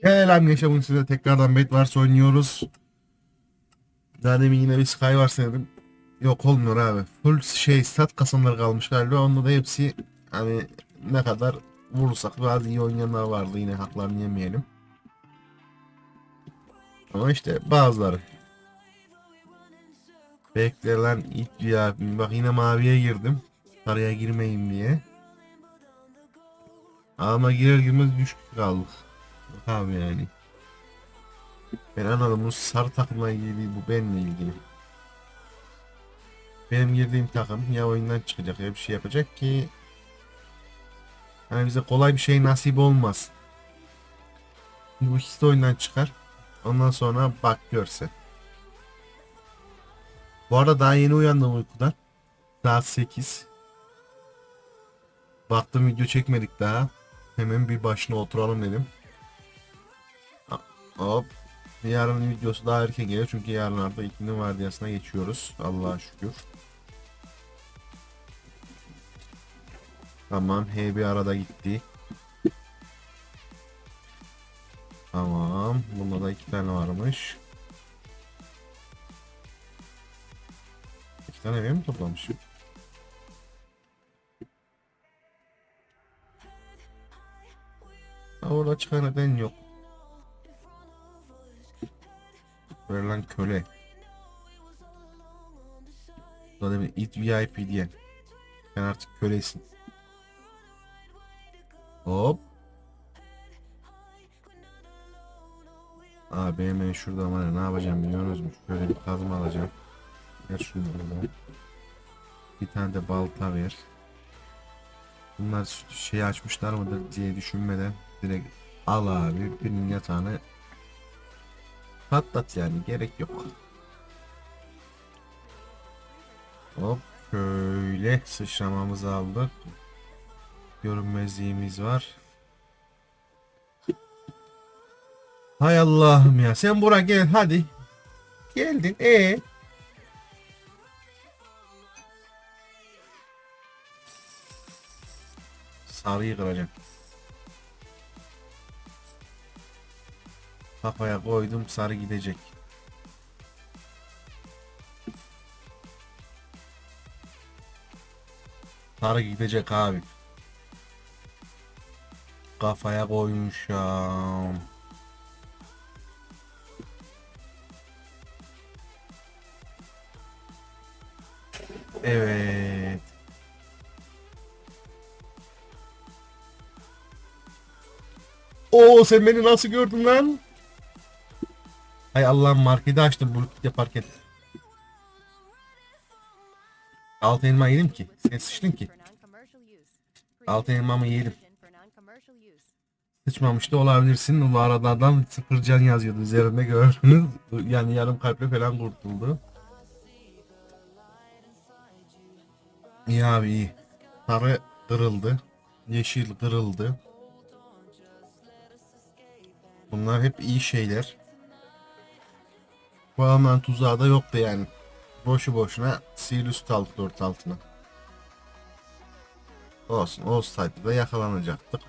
Selam yaşamın size tekrardan Bedwars oynuyoruz. Daha demin yine bir Sky var dedim. Yok olmuyor abi. Full şey stat kasanları kalmış galiba. Onda da hepsi hani ne kadar vurursak bazı iyi oynayanlar vardı yine haklarını yemeyelim. Ama işte bazıları. Bekle lan it ya. Bak yine maviye girdim. Sarıya girmeyeyim diye. Ama girer girmez düşük kaldık. Abi yani. Ben anladım bu sarı takımla ilgili bu benimle ilgili. Benim girdiğim takım ya oyundan çıkacak ya bir şey yapacak ki hani bize kolay bir şey nasip olmaz. Bu ikisi de oyundan çıkar. Ondan sonra bak görse. Bu arada daha yeni uyandım uykudan. Saat 8. Baktım video çekmedik daha. Hemen bir başına oturalım dedim. Hop. Yarın videosu daha erken geliyor çünkü yarın artık ikindi vardiyasına geçiyoruz. Allah'a şükür. Tamam. H bir arada gitti. Tamam. Bunda da iki tane varmış. İki tane eve mi toplamışım? Orada çıkan neden yok. Verilen köle. Da demek it VIP diyen. Sen artık kölesin. Hop. Abi hemen şurada var ne yapacağım biliyor musunuz? Şöyle bir kazma alacağım. Ver şunu buradan. Bir tane de balta ver. Bunlar şey açmışlar mıdır diye düşünmeden direkt al abi birinin yatağını patlat yani gerek yok. Hop şöyle sıçramamızı aldık. Görünmezliğimiz var. Hay Allah'ım ya sen bura gel hadi. Geldin e. Sarıyı kıracağım. Kafaya koydum sarı gidecek. Sarı gidecek abi. Kafaya koymuşum. Evet. Oo sen beni nasıl gördün lan? Hay Allah'ım marketi açtım bulut yaparken. Altı elma yedim ki. Sen sıçtın ki. Altı elmamı yedim. Sıçmamış da olabilirsin. Bu arada adam sıfır can yazıyordu üzerinde gördünüz. Yani yarım kalple falan kurtuldu. İyi abi iyi. Sarı kırıldı. Yeşil kırıldı. Bunlar hep iyi şeyler. Bu Alman tuzağı da yoktu yani. Boşu boşuna Sirius kaldı dört altına. Olsun. Olsaydı da yakalanacaktık.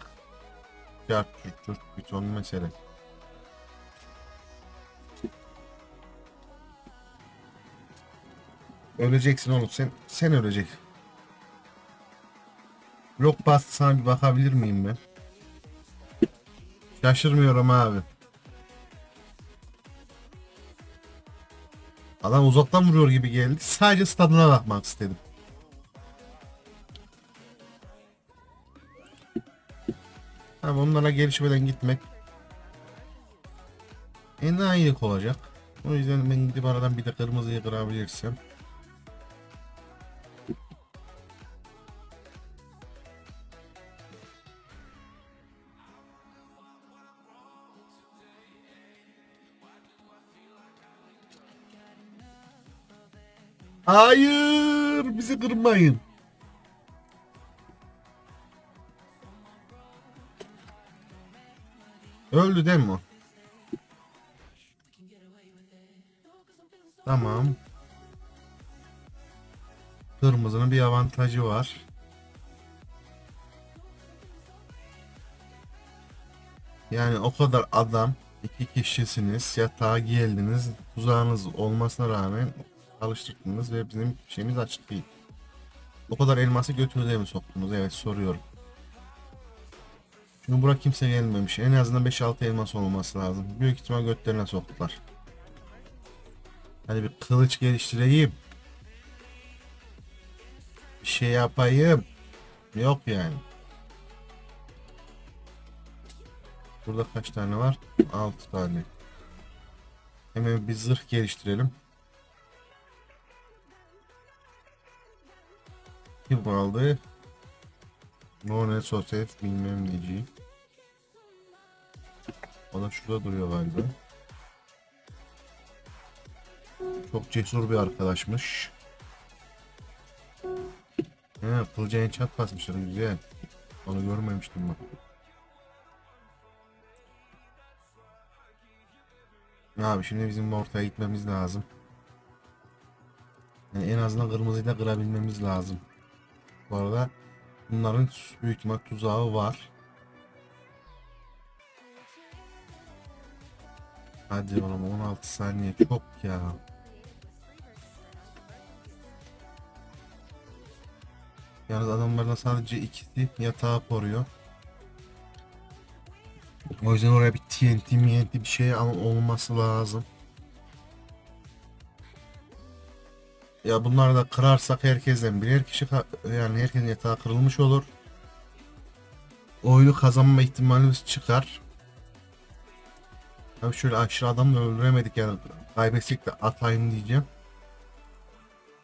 Çart çurt çurt bir ton mesele. Öleceksin oğlum sen sen ölecek. Blok bastı sana bir bakabilir miyim ben? Şaşırmıyorum abi. Adam uzaktan vuruyor gibi geldi. Sadece stadına bakmak istedim. Tamam onlara gelişmeden gitmek enayilik olacak. O yüzden ben gidip aradan bir de kırmızıyı kırabilirsem. Hayır bizi kırmayın. Öldü değil mi? Tamam. Kırmızının bir avantajı var. Yani o kadar adam iki kişisiniz yatağa geldiniz tuzağınız olmasına rağmen çalıştırdınız ve bizim şeyimiz açık değil. O kadar elması götünüze mi soktunuz? Evet soruyorum. Çünkü bura kimse gelmemiş. En azından 5-6 elmas olması lazım. Büyük ihtimal götlerine soktular. Hani bir kılıç geliştireyim. Bir şey yapayım. Yok yani. Burada kaç tane var? 6 tane. Hemen bir zırh geliştirelim. Kim aldı? None Sosef bilmem neci. O da şurada duruyor galiba. Çok cesur bir arkadaşmış. He, kılıca enchant basmışlar güzel. Onu görmemiştim bak. Abi şimdi bizim ortaya gitmemiz lazım. Yani en azından kırmızıyı da kırabilmemiz lazım. Bu arada bunların büyük ihtimal tuzağı var. Hadi oğlum 16 saniye çok ya. Yalnız adamlardan sadece ikisi yatağı koruyor. O yüzden oraya bir TNT MNT bir şey olması lazım. Ya bunları da kırarsak herkesten birer kişi yani herkesin yatağı kırılmış olur. Oyunu kazanma ihtimalimiz çıkar. Abi şöyle aşırı adamla öldüremedik yani kaybetsek de atayım diyeceğim.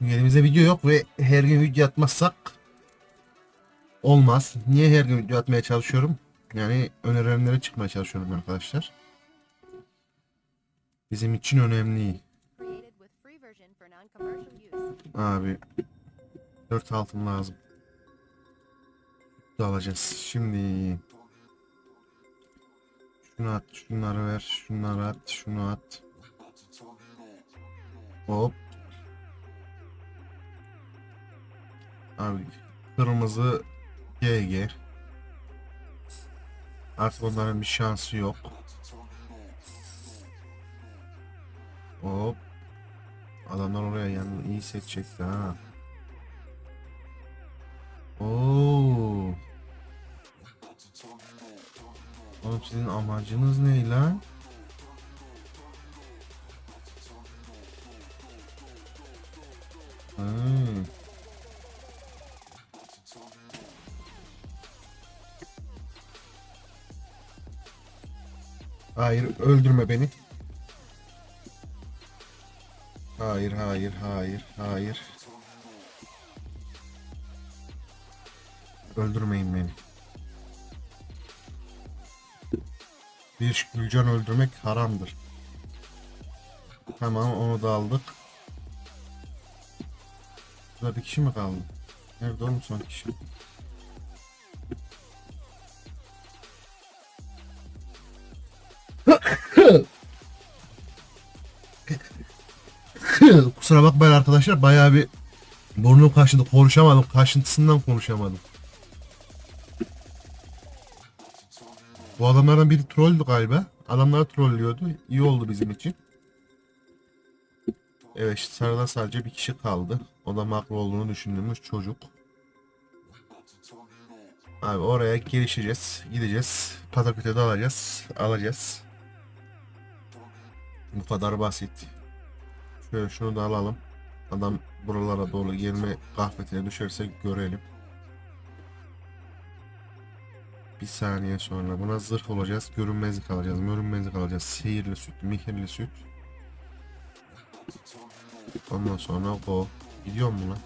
Elimizde video yok ve her gün video atmazsak olmaz. Niye her gün video atmaya çalışıyorum? Yani önerilenlere çıkmaya çalışıyorum arkadaşlar. Bizim için önemli. Abi 4 altın lazım. Da alacağız. Şimdi şunu at, şunları ver, şunları at, şunu at. Hop. Abi kırmızı GG. Artık onların bir şansı yok. Hop. İyi seçecekti ha. Oo. Oğlum sizin amacınız ne lan? Hayır öldürme beni. Hayır hayır hayır hayır. Öldürmeyin beni. Bir Gülcan öldürmek haramdır. Tamam onu da aldık. Burada bir kişi mi kaldı? Nerede oğlum son kişi? Kusura bakmayın arkadaşlar bayağı bir burnum kaşındı konuşamadım kaşıntısından konuşamadım. Bu adamlardan biri trolldü galiba. Adamları trollüyordu. İyi oldu bizim için. Evet sarıda sadece bir kişi kaldı. O da makro olduğunu düşündüğümüz çocuk. Abi oraya gelişeceğiz. Gideceğiz. Patakütede alacağız. Alacağız. Bu kadar basit. Şöyle şunu da alalım. Adam buralara doğru gelme kahvetine düşerse görelim. Bir saniye sonra buna zırh olacağız. Görünmezlik alacağız. Görünmezlik alacağız. Sihirli süt, mihirli süt. Ondan sonra o. Gidiyor mu lan?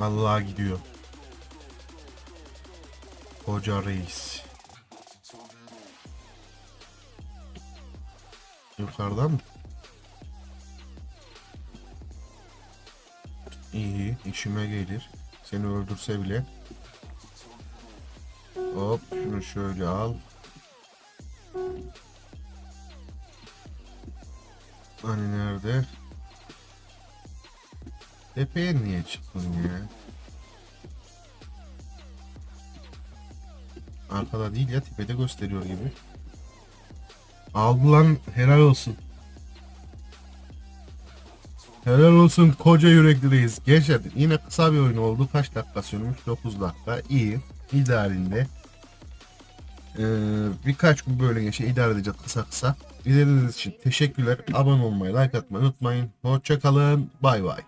Allah gidiyor. Koca reis. Mı? İyi, işime gelir. Seni öldürse bile. Hop, şunu şöyle al. Hani nerede? Tepeye niye çıktın ya? Arkada değil ya tepede gösteriyor gibi. Aldı lan helal olsun. Helal olsun koca yürekli reis. Gençler yine kısa bir oyun oldu. Kaç dakika sürmüş? 9 dakika. İyi. İdarinde. Ee, birkaç gün böyle geçe idare edeceğiz kısa kısa. İzlediğiniz için teşekkürler. Abone olmayı, like atmayı unutmayın. Hoşçakalın. Bay bay.